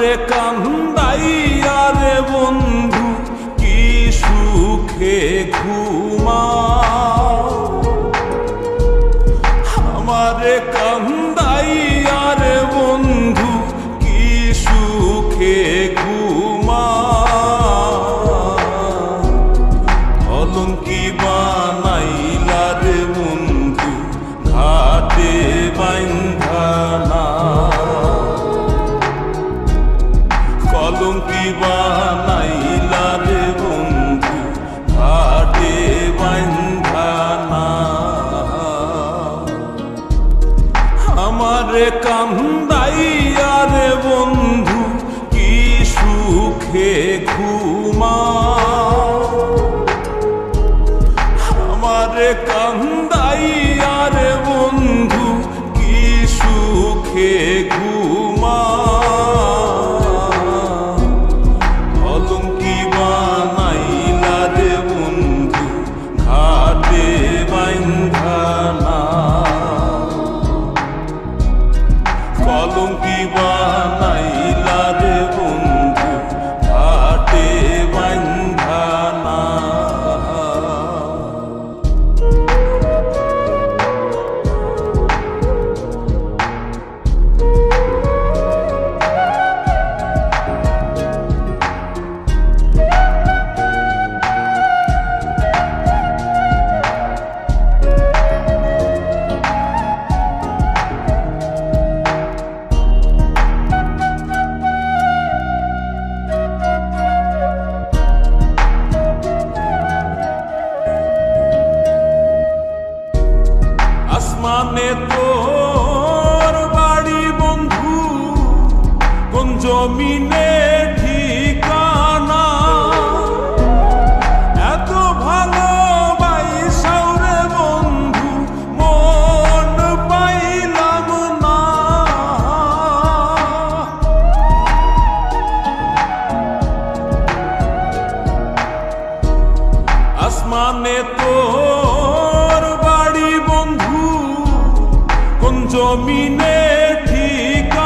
রে কান্দাইয়া রে বন্ধু কি সুখে ঘুমা আমারে কান্দাইয়া রে বন্ধু কি সুখে আসমানে তোর বাড়ি বন্ধু কোন জমিনে Domine, tica.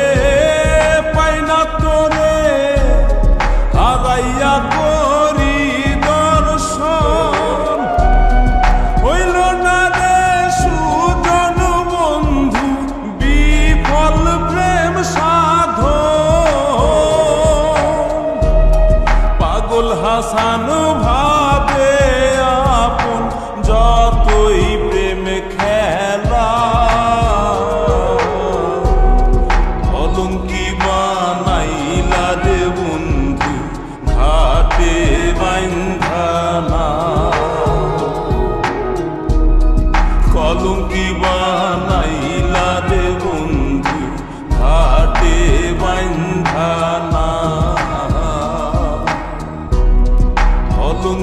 ਸਾਨੂੰ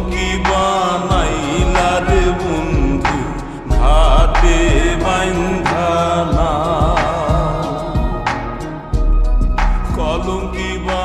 কি বানাইলা রে বন্ধু ভাতে বাইন্ধালা কলঙ্কি বা